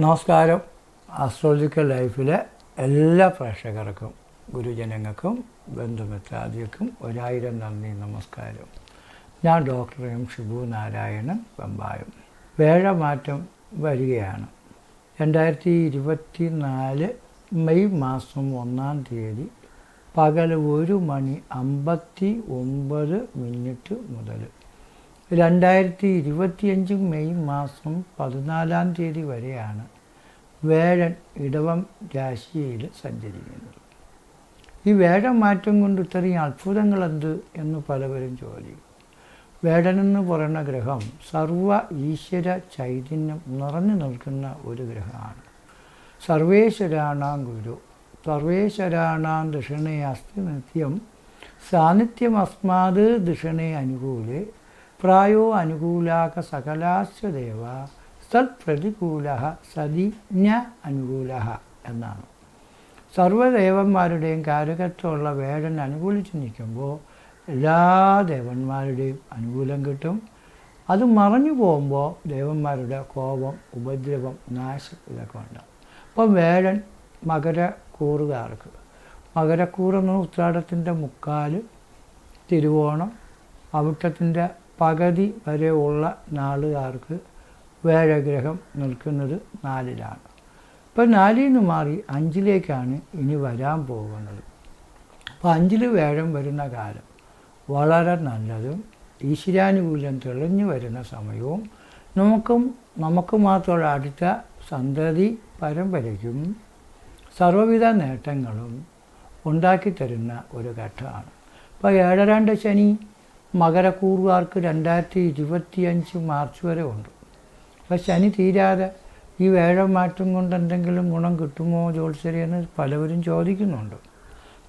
നമസ്കാരം. ആസ്ട്രോളജിക്കൽ ലൈഫിലെ എല്ലാ പ്രേക്ഷകർക്കും ഗുരുജനങ്ങൾക്കും ബന്ധുമിത്രാദികൾക്കും ഒരായിരം നന്ദി നമസ്കാരം. ഞാൻ ഡോക്ടർ എം ഷിബു നാരായണൻ വെമ്പായം. വേഴമാറ്റം വരികയാണ്. രണ്ടായിരത്തി ഇരുപത്തി നാല് മെയ് മാസം ഒന്നാം തീയതി പകൽ ഒരു മണി അമ്പത്തി ഒമ്പത് മിനിറ്റ് മുതൽ രണ്ടായിരത്തി ഇരുപത്തിയഞ്ച് മെയ് മാസം പതിനാലാം തീയതി വരെയാണ് വേഴൻ ഇടവം രാശിയിൽ സഞ്ചരിക്കുന്നത്. ഈ വേഴം മാറ്റം കൊണ്ട് ഇത്രയും അത്ഭുതങ്ങൾ എന്ത് എന്ന് പലവരും ചോദിക്കും വേടനെന്ന് പറയുന്ന ഗ്രഹം സർവ ഈശ്വര ചൈതന്യം നിറഞ്ഞു നിൽക്കുന്ന ഒരു ഗ്രഹമാണ്. സർവേശ്വരാണാം ഗുരു സർവേശ്വരാണാം ദക്ഷിണേ അസ്ഥി നിത്യം സാന്നിധ്യം അസ്മാത് ദക്ഷിണേ അനുകൂലേ പ്രായോ അനുകൂലാക സകലാശ്വദേവ സത്പ്രതികൂല സതി ന അനുകൂല എന്നാണ്. സർവദേവന്മാരുടെയും കാരകത്വമുള്ള വേടൻ അനുകൂലിച്ച് നിൽക്കുമ്പോൾ എല്ലാ ദേവന്മാരുടെയും അനുകൂലം കിട്ടും. അത് മറഞ്ഞു പോകുമ്പോൾ ദേവന്മാരുടെ കോപം ഉപദ്രവം നാശം ഇതൊക്കെ ഉണ്ടാവും. അപ്പം വേഴൻ മകരക്കൂറുകാർക്ക് മകരക്കൂറെന്ന ഉത്രാടത്തിന്റെ മുക്കാൽ തിരുവോണം അവിട്ടത്തിന്റെ പകുതി വരെ ഉള്ള നാളുകാർക്ക് വേഴഗ്രഹം നിൽക്കുന്നത് നാലിലാണ്. ഇപ്പം നാലിൽ നിന്ന് മാറി അഞ്ചിലേക്കാണ് ഇനി വരാൻ പോകുന്നത്. അപ്പോൾ അഞ്ചിൽ വേഴം വരുന്ന കാലം വളരെ നല്ലതും ഈശ്വരാനുകൂല്യം തെളിഞ്ഞു വരുന്ന സമയവും നമുക്കും നമുക്ക് മാത്രമുള്ള അടുത്ത സന്തതി പരമ്പരയ്ക്കും സർവവിധ നേട്ടങ്ങളും ഉണ്ടാക്കി തരുന്ന ഒരു ഘട്ടമാണ്. ഇപ്പോൾ ഏഴരണ്ട് ശനി മകരക്കൂറുകാർക്ക് രണ്ടായിരത്തി ഇരുപത്തിയഞ്ച് മാർച്ച് വരെ ഉണ്ട്. അപ്പം ശനി തീരാതെ ഈ വേഴം മാറ്റം കൊണ്ട് എന്തെങ്കിലും ഗുണം കിട്ടുമോ എന്ന് പലവരും ചോദിക്കുന്നുണ്ട്.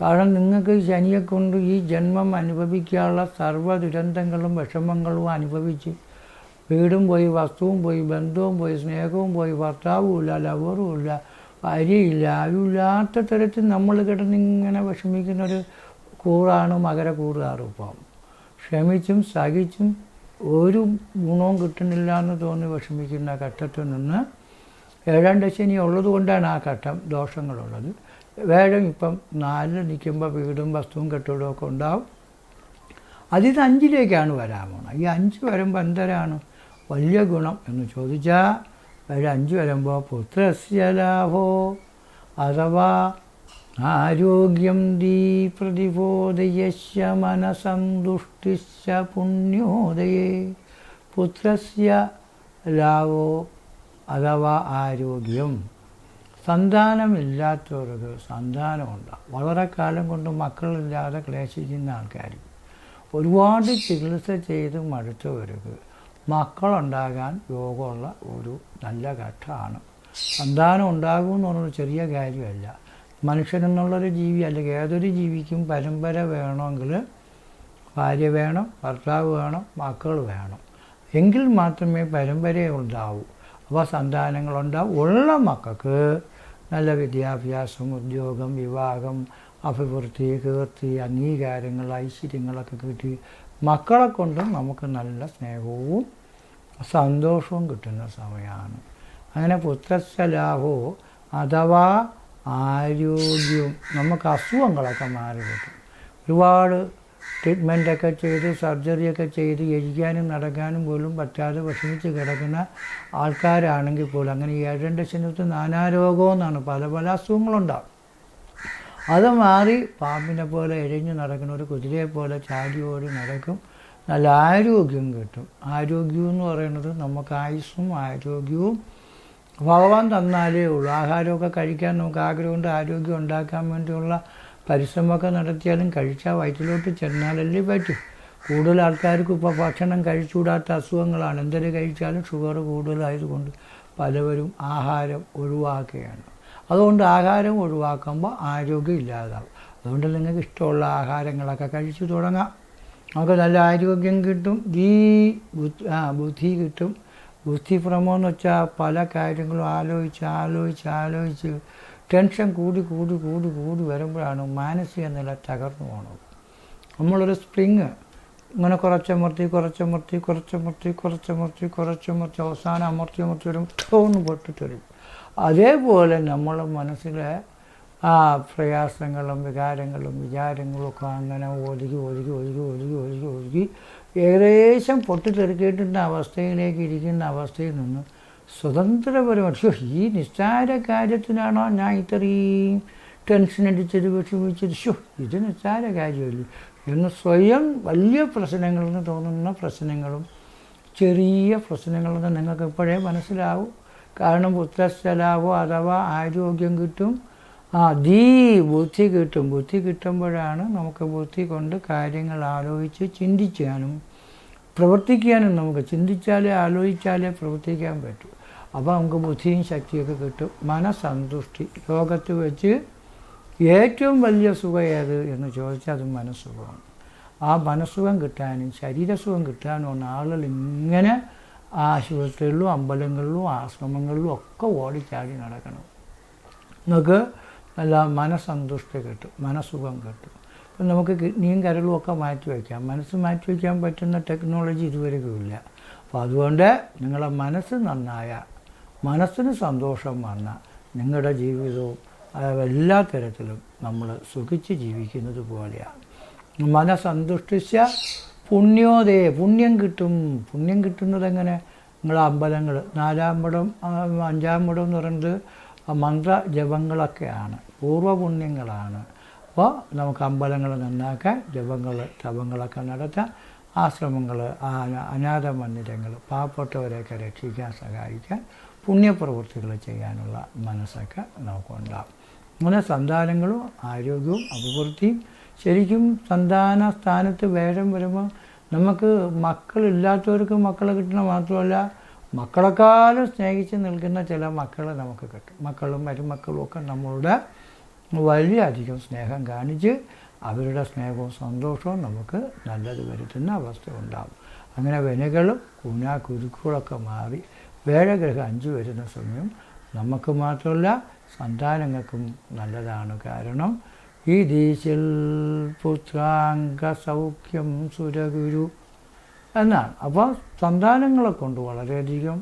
കാരണം നിങ്ങൾക്ക് ശനിയെ കൊണ്ട് ഈ ജന്മം അനുഭവിക്കാനുള്ള സർവ ദുരന്തങ്ങളും വിഷമങ്ങളും അനുഭവിച്ച് വീടും പോയി വസ്തുവും പോയി ബന്ധവും പോയി സ്നേഹവും പോയി ഭർത്താവും ഇല്ല ലവറും ഇല്ല ഭാര്യയില്ല ആരുമില്ലാത്ത തരത്തിൽ നമ്മൾ കിടന്നിങ്ങനെ വിഷമിക്കുന്ന ഒരു കൂറാണ് മകരക്കൂറുകാർ ഇപ്പം. ക്ഷമിച്ചും സഹിച്ചും ഒരു ഗുണവും കിട്ടുന്നില്ല എന്ന് തോന്നി വിഷമിക്കുന്ന ഘട്ടത്തിൽ നിന്ന് ഏഴാം ദശനി ഉള്ളത് കൊണ്ടാണ് ആ ഘട്ടം ദോഷങ്ങളുള്ളത്. വേഴം ഇപ്പം നാലിൽ നിൽക്കുമ്പോൾ വീടും വസ്തുവും കെട്ടിടവും ഒക്കെ ഉണ്ടാവും. അതിത് അഞ്ചിലേക്കാണ് വരാൻ പോണത്. ഈ അഞ്ച് വരുമ്പോൾ എന്തരാണ്? വലിയ ഗുണം എന്ന് ചോദിച്ചാൽ ഒരു അഞ്ച് വരുമ്പോൾ പുത്രസ്യ ലാഭോ അഥവാ ആരോഗ്യം ദീ പ്രതിബോധയശ്ശ മനസന്തുഷ്ടിശ പുണ്യോദയേ. പുത്രസ്യ ലാവോ അഥവാ ആരോഗ്യം. സന്താനമില്ലാത്തവർക്ക് സന്താനമുണ്ടാകും വളരെ കാലം കൊണ്ട് മക്കളില്ലാതെ ക്ലേശിക്കുന്ന ആൾക്കാർ ഒരുപാട് ചികിത്സ ചെയ്ത് മടുത്തവർക്ക് മക്കളുണ്ടാകാൻ യോഗമുള്ള ഒരു നല്ല ഘട്ടമാണ്. സന്താനം ഉണ്ടാകുമെന്ന് പറഞ്ഞൊരു ചെറിയ കാര്യമല്ല. മനുഷ്യനെന്നുള്ളൊരു ജീവി അല്ലെങ്കിൽ ഏതൊരു ജീവിക്കും പരമ്പര വേണമെങ്കിൽ ഭാര്യ വേണം ഭർത്താവ് വേണം മക്കൾ വേണം. എങ്കിൽ മാത്രമേ പരമ്പര ഉണ്ടാവൂ. അപ്പോൾ സന്താനങ്ങളുണ്ടാവും. ഉള്ള മക്കൾക്ക് നല്ല വിദ്യാഭ്യാസം ഉദ്യോഗം വിവാഹം അഭിവൃദ്ധി കീർത്തി അംഗീകാരങ്ങൾ ഐശ്വര്യങ്ങളൊക്കെ കിട്ടി. മക്കളെ കൊണ്ടും നമുക്ക് നല്ല സ്നേഹവും സന്തോഷവും കിട്ടുന്ന സമയമാണ്. അങ്ങനെ പുത്രശലാഹോ അഥവാ ആരോഗ്യവും നമുക്ക് അസുഖങ്ങളൊക്കെ മാറി കിട്ടും. ഒരുപാട് ട്രീറ്റ്മെന്റൊക്കെ ചെയ്ത് സർജറിയൊക്കെ ചെയ്ത് എഴുതാനും നടക്കാനും പോലും പറ്റാതെ വിഷമിച്ച് കിടക്കുന്ന ആൾക്കാരാണെങ്കിൽ പോലും അങ്ങനെ ഏഴന്റെ ശനിത്ത് നാനാരോഗം എന്നാണ് പല പല അസുഖങ്ങളുണ്ടാകും. അത് മാറി പാമ്പിനെ പോലെ എഴഞ്ഞു നടക്കുന്ന ഒരു കുതിരയെ പോലെ ചാടി ഓടി നടക്കും. നല്ല ആരോഗ്യം കിട്ടും. ആരോഗ്യം എന്ന് പറയുന്നത് നമുക്ക് ആയുസ്സും ആരോഗ്യവും ഭഗവാൻ തന്നാലേ ഉള്ളൂ. ആഹാരമൊക്കെ കഴിക്കാൻ നമുക്ക് ആഗ്രഹമുണ്ട് ആരോഗ്യം ഉണ്ടാക്കാൻ വേണ്ടിയുള്ള പരിശ്രമമൊക്കെ നടത്തിയാലും കഴിച്ചാൽ വയറ്റിലോട്ട് ചെന്നാലല്ലേ പറ്റും. കൂടുതൽ ആൾക്കാർക്ക് ഇപ്പോൾ ഭക്ഷണം കഴിച്ചുകൂടാത്ത അസുഖങ്ങളാണ്. എന്തൊരു കഴിച്ചാലും ഷുഗർ കൂടുതലായതുകൊണ്ട് പലവരും ആഹാരം ഒഴിവാക്കുകയാണ്. അതുകൊണ്ട് ആഹാരം ഒഴിവാക്കുമ്പോൾ ആരോഗ്യം ഇല്ലാതാവും. അതുകൊണ്ട് നിങ്ങൾക്ക് ഇഷ്ടമുള്ള ആഹാരങ്ങളൊക്കെ കഴിച്ചു തുടങ്ങാം. നമുക്ക് നല്ല ആരോഗ്യം കിട്ടും ദീ ബുദ്ധി കിട്ടും. ബുദ്ധിഭ്രമം എന്ന് വെച്ചാൽ പല കാര്യങ്ങളും ആലോചിച്ച് ആലോചിച്ച് ആലോചിച്ച് ടെൻഷൻ കൂടി കൂടി കൂടി കൂടി വരുമ്പോഴാണ് മാനസിക നില തകർന്നു പോകുന്നത് നമ്മളൊരു സ്പ്രിങ് ഇങ്ങനെ കുറച്ചമർത്തി കുറച്ചമർത്തി കുറച്ചമർത്തി കുറച്ചമർത്തി കുറച്ചമർത്തി അവസാനം അമർത്തി അമർത്തി വരും ടോന്ന് പൊട്ടിത്തെറിയും. അതേപോലെ നമ്മളെ മനസ്സിലെ ആ പ്രയാസങ്ങളും വികാരങ്ങളും വിചാരങ്ങളും ഒക്കെ അങ്ങനെ ഒതുക്കി ഒതുക്കി ഒതുക്കി ഒതുക്കി ഒതുക്കി ഒതുക്കി ഏകദേശം പൊട്ടിത്തെറിക്കിട്ടുന്ന അവസ്ഥയിലേക്ക് ഇരിക്കുന്ന അവസ്ഥയിൽ നിന്ന് സ്വതന്ത്രപരമായി "ശ്ശോ, ഈ നിസ്സാര കാര്യത്തിനാണോ ഞാൻ ഇത്രയും ടെൻഷൻ അടിച്ചത് വിഷമിച്ചത്? ഷോ ഇത് നിസ്സാര കാര്യമല്ലേ? എന്ന് സ്വയം വലിയ പ്രശ്നങ്ങളെന്ന് തോന്നുന്ന പ്രശ്നങ്ങളും ചെറിയ പ്രശ്നങ്ങളെന്ന് നിങ്ങൾക്ക് ഇപ്പോഴേ മനസ്സിലാവും. കാരണം പുത്രസ്ഥലാവോ അഥവാ ആരോഗ്യം കിട്ടും ആ ദീ ബുദ്ധി കിട്ടും. ബുദ്ധി കിട്ടുമ്പോഴാണ് നമുക്ക് ബുദ്ധി കൊണ്ട് കാര്യങ്ങൾ ആലോചിച്ച് ചിന്തിക്കാനും പ്രവർത്തിക്കാനും നമുക്ക് ചിന്തിച്ചാലേ ആലോചിച്ചാലേ പ്രവർത്തിക്കാൻ പറ്റൂ. അപ്പോൾ നമുക്ക് ബുദ്ധിയും ശക്തിയൊക്കെ കിട്ടും. മനസന്തുഷ്ടി. ലോകത്ത് വെച്ച് ഏറ്റവും വലിയ സുഖം ഏത് എന്ന് ചോദിച്ചാൽ അത് മനസ്സുഖമാണ്. ആ മനസ്സുഖം കിട്ടാനും ശരീരസുഖം കിട്ടാനും ആളുകൾ ഇങ്ങനെ ആശുപത്രികളിലും അമ്പലങ്ങളിലും ആശ്രമങ്ങളിലും ഒക്കെ ഓടിച്ചാടി നടക്കണം. നിങ്ങൾക്ക് നല്ല മനസ്സന്തുഷ്ടി കിട്ടും മനസ്സുഖം കിട്ടും. അപ്പം നമുക്ക് കിഡ്നിയും കരളും ഒക്കെ മാറ്റി വയ്ക്കാം. മനസ്സ് മാറ്റി വയ്ക്കാൻ പറ്റുന്ന ടെക്നോളജി ഇതുവരെയും ഇല്ല. അപ്പോൾ അതുകൊണ്ട് നിങ്ങളുടെ മനസ്സ് നന്നായ മനസ്സിന് സന്തോഷം വന്ന നിങ്ങളുടെ ജീവിതവും എല്ലാ തരത്തിലും നമ്മൾ സുഖിച്ച് ജീവിക്കുന്നത് പോലെയാണ്. മനസ്സന്തുഷ്ടിച്ച പുണ്യോദയ പുണ്യം കിട്ടും. പുണ്യം കിട്ടുന്നത് എങ്ങനെ? നിങ്ങളെ അമ്പലങ്ങൾ നാലാം പടം അഞ്ചാം പടം എന്ന് പറയുന്നത് മന്ത്ര ജപങ്ങളൊക്കെയാണ് പൂർവപുണ്യങ്ങളാണ് അപ്പോൾ നമുക്ക് അമ്പലങ്ങൾ നന്നാക്കാൻ ജപങ്ങൾ തപങ്ങളൊക്കെ നടത്താം ആശ്രമങ്ങൾ അനാഥ മന്ദിരങ്ങൾ പാവപ്പെട്ടവരെയൊക്കെ രക്ഷിക്കാൻ സഹായിക്കാൻ പുണ്യപ്രവൃത്തികൾ ചെയ്യാനുള്ള മനസ്സൊക്കെ നമുക്കുണ്ടാകും അങ്ങനെ സന്താനങ്ങളും ആരോഗ്യവും അഭിവൃദ്ധിയും ശരിക്കും സന്താന സ്ഥാനത്ത് വേഷം വരുമ്പോൾ നമുക്ക് മക്കളില്ലാത്തവർക്ക് മക്കളെ കിട്ടണ മാത്രമല്ല മക്കളെക്കാളും സ്നേഹിച്ച് നിൽക്കുന്ന ചില മക്കളെ നമുക്ക് കിട്ടും. മക്കളും മരുമക്കളും ഒക്കെ നമ്മളുടെ വളരെയധികം സ്നേഹം കാണിച്ച് അവരുടെ സ്നേഹവും സന്തോഷവും നമുക്ക് നല്ലത് വരുത്തുന്ന അവസ്ഥ ഉണ്ടാകും അങ്ങനെ വെനകളും കുഞ്ഞാ കുരുക്കുകളൊക്കെ മാറി വേഴഗ്രഹം അഞ്ച് വരുന്ന സമയം നമുക്ക് മാത്രമല്ല സന്താനങ്ങൾക്കും നല്ലതാണ് കാരണം ഈ ദീശിൽ പുത്രാംഗ സൗഖ്യം സുരഗുരു എന്നാണ്. അപ്പോൾ സന്താനങ്ങളെ കൊണ്ട് വളരെയധികം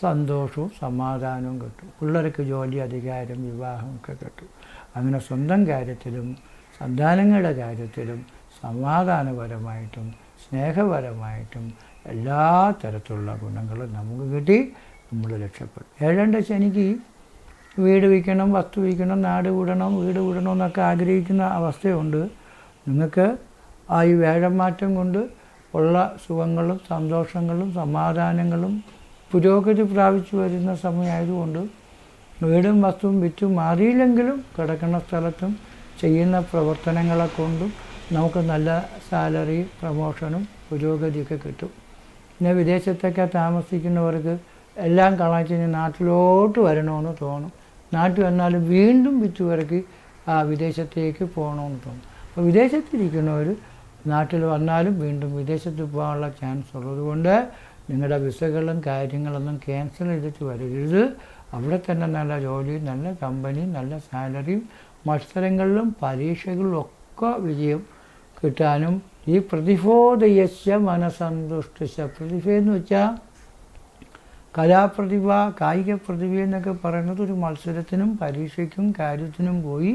സന്തോഷവും സമാധാനവും കിട്ടും. പിള്ളേർക്ക് ജോലി അധികാരം വിവാഹം ഒക്കെ കിട്ടും. അങ്ങനെ സ്വന്തം കാര്യത്തിലും സന്താനങ്ങളുടെ കാര്യത്തിലും സമാധാനപരമായിട്ടും സ്നേഹപരമായിട്ടും എല്ലാ തരത്തിലുള്ള ഗുണങ്ങളും നമുക്ക് കിട്ടി നമ്മൾ രക്ഷപ്പെടും ഏഴണ്ട ശനിക്ക് വീട് വിൽക്കണം വസ്തു വിൽക്കണം നാട് വിടണം വീട് വിടണം എന്നൊക്കെ ആഗ്രഹിക്കുന്ന അവസ്ഥയുണ്ട്. നിങ്ങൾക്ക് ആ ഈ വേഴമാറ്റം കൊണ്ട് ഉള്ള സുഖങ്ങളും സന്തോഷങ്ങളും സമാധാനങ്ങളും പുരോഗതി പ്രാപിച്ചു വരുന്ന സമയമായതുകൊണ്ട് വീടും വസ്തുവും വിറ്റും മാറിയില്ലെങ്കിലും കിടക്കുന്ന സ്ഥലത്തും ചെയ്യുന്ന പ്രവർത്തനങ്ങളെ കൊണ്ടും നമുക്ക് നല്ല സാലറി പ്രമോഷനും പുരോഗതിയൊക്കെ കിട്ടും. പിന്നെ വിദേശത്തൊക്കെ താമസിക്കുന്നവർക്ക് എല്ലാം കളഞ്ഞ് നാട്ടിലോട്ട് വരണമെന്ന് തോന്നും. നാട്ടിൽ വന്നാലും വീണ്ടും വിറ്റുപെറുക്കി ആ വിദേശത്തേക്ക് പോകണമെന്ന് തോന്നും. അപ്പോൾ വിദേശത്തിരിക്കുന്നവർ നാട്ടിൽ വന്നാലും വീണ്ടും വിദേശത്ത് പോകാനുള്ള ചാൻസ് ഉള്ളതുകൊണ്ട് നിങ്ങളുടെ വിസകളും കാര്യങ്ങളൊന്നും ക്യാൻസൽ ചെയ്തിട്ട് വരരുത്. അവിടെ തന്നെ നല്ല ജോലിയും നല്ല കമ്പനി നല്ല സാലറിയും മത്സരങ്ങളിലും പരീക്ഷകളിലും ഒക്കെ വിജയം കിട്ടാനും ഈ പ്രതിഭോദയസ്യ മനസന്തുഷ്ടിച്ച പ്രതിഭ എന്ന് വെച്ചാൽ കലാപ്രതിഭ കായിക പ്രതിഭ എന്നൊക്കെ പറയുന്നത് ഒരു മത്സരത്തിനും പരീക്ഷയ്ക്കും കാര്യത്തിനും പോയി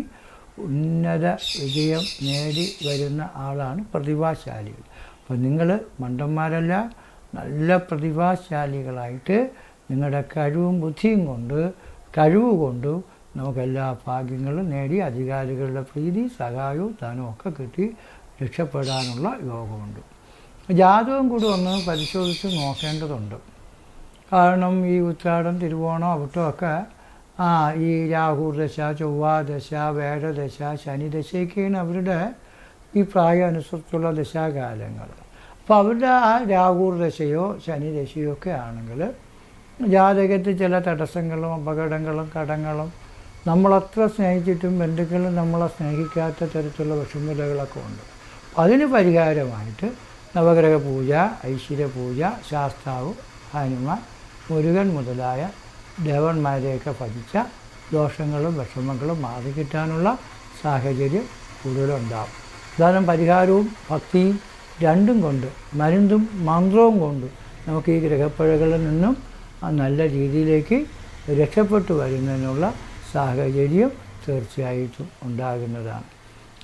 ഉന്നത വിജയം നേടി വരുന്ന ആളാണ് പ്രതിഭാശാലികൾ. അപ്പം നിങ്ങൾ മണ്ടന്മാരല്ല നല്ല പ്രതിഭാശാലികളായിട്ട് നിങ്ങളുടെ കഴിവും ബുദ്ധിയും കൊണ്ട് കഴിവ് കൊണ്ട് നമുക്ക് എല്ലാ ഭാഗ്യങ്ങളും നേടി അധികാരികളുടെ പ്രീതി സഹായവും ധനവും ഒക്കെ കിട്ടി രക്ഷപ്പെടാനുള്ള യോഗമുണ്ട്. ജാതകം കൂടി ഒന്ന് പരിശോധിച്ച് നോക്കേണ്ടതുണ്ട്. കാരണം ഈ ഉത്രാടം തിരുവോണം അവിട്ടമൊക്കെ ആ ഈ രാഹുദശ ചൊവ്വാദശ വേഴദശ ശനിദശയൊക്കെയാണ് അവരുടെ ഈ പ്രായം അനുസരിച്ചുള്ള ദശാകാലങ്ങൾ. അപ്പോൾ അവരുടെ ആ രാഹുർ ദശയോ ശനി ദശയോ ഒക്കെ ആണെങ്കിൽ ജാതകത്തിൽ ചില തടസ്സങ്ങളും അപകടങ്ങളും കടങ്ങളും നമ്മളത്ര സ്നേഹിച്ചിട്ടും ബന്ധുക്കളും നമ്മളെ സ്നേഹിക്കാത്ത തരത്തിലുള്ള വിഷമതകളൊക്കെ ഉണ്ട്. അതിന് പരിഹാരമായിട്ട് നവഗ്രഹ പൂജ ഐശ്വര്യ പൂജ ശാസ്താവ് ഹനുമാൻ മുരുകൻ മുതലായ ദേവന്മാരെയൊക്കെ ഭജിച്ച ദോഷങ്ങളും വിഷമങ്ങളും മാറി കിട്ടാനുള്ള സാഹചര്യം കൂടുതലുണ്ടാകും ഉദാഹരണം പരിഹാരവും ഭക്തിയും രണ്ടും കൊണ്ട് മരുന്നും മന്ത്രവും കൊണ്ട് നമുക്ക് ഈ ഗ്രഹപ്പഴകളിൽ നിന്നും നല്ല രീതിയിലേക്ക് രക്ഷപ്പെട്ടു വരുന്നതിനുള്ള സാഹചര്യം തീർച്ചയായിട്ടും ഉണ്ടാകുന്നതാണ്.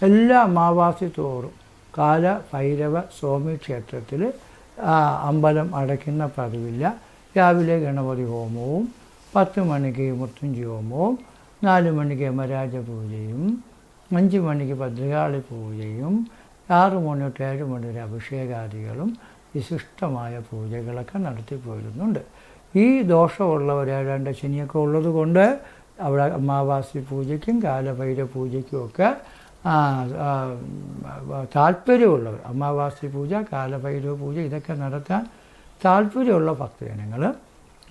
എല്ലാ അമാവാസി തോറും കാല ഭൈരവ സ്വാമി ക്ഷേത്രത്തിൽ അമ്പലം അടയ്ക്കുന്ന പതിവില്ല. രാവിലെ ഗണപതി ഹോമവും പത്ത് മണിക്ക് മൃത്യുഞ്ചി ഹോമവും നാല് മണിക്ക് യമരാജ പൂജയും അഞ്ച് മണിക്ക് ഭദ്രകാളി പൂജയും ആറ് മണി തൊട്ട് ഏഴ് മണി വരെ അഭിഷേകാദികളും വിശിഷ്ടമായ പൂജകളൊക്കെ നടത്തി പോരുന്നുണ്ട്. ഈ ദോഷമുള്ളവർ ഏഴാണ്ട് ശനിയൊക്കെ ഉള്ളത് കൊണ്ട് അവിടെ അമാവാസി പൂജയ്ക്കും കാലഭൈര പൂജയ്ക്കും ഒക്കെ താല്പര്യമുള്ളവർ അമാവാസി പൂജ കാലഭൈരവ പൂജ ഇതൊക്കെ നടത്താൻ താല്പര്യമുള്ള ഭക്തജനങ്ങൾ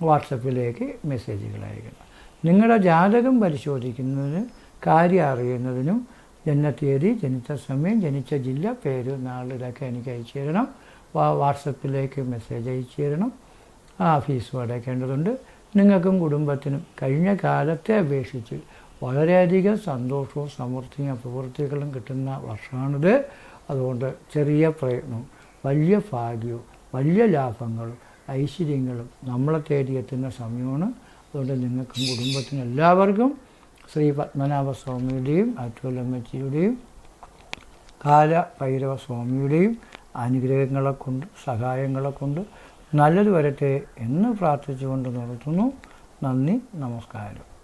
വാട്സപ്പിലേക്ക് മെസ്സേജുകൾ അയക്കണം നിങ്ങളുടെ ജാതകം പരിശോധിക്കുന്നതിന് കാര്യം അറിയുന്നതിനും ജനനത്തീയതി ജനിച്ച സമയം ജനിച്ച ജില്ല പേര് നാൾ ഇതൊക്കെ എനിക്ക് അയച്ചു തരണം. വാട്സപ്പിലേക്ക് മെസ്സേജ് അയച്ചു തരണം. ആ ഫീസ് അടയ്ക്കേണ്ടതുണ്ട്. നിങ്ങൾക്കും കുടുംബത്തിനും കഴിഞ്ഞ കാലത്തെ അപേക്ഷിച്ച് വളരെയധികം സന്തോഷവും സമൃദ്ധിയും അഭിവൃദ്ധികളും കിട്ടുന്ന വർഷമാണിത്. അതുകൊണ്ട് ചെറിയ പ്രയത്നവും വലിയ ഭാഗ്യവും വലിയ ലാഭങ്ങളും ഐശ്വര്യങ്ങളും നമ്മളെ തേടിയെത്തുന്ന സമയമാണ്. അതുകൊണ്ട് നിങ്ങൾക്കും കുടുംബത്തിനും എല്ലാവർക്കും ശ്രീ പത്മനാഭ സ്വാമിയുടെയും അറ്റുവലമ്മച്ചിയുടെയും കാല ഭൈരവ സ്വാമിയുടെയും അനുഗ്രഹങ്ങളെ കൊണ്ട് സഹായങ്ങളെ കൊണ്ട് നല്ലത് വരട്ടെ എന്ന് പ്രാർത്ഥിച്ചുകൊണ്ട് നിർത്തുന്നു നന്ദി നമസ്കാരം.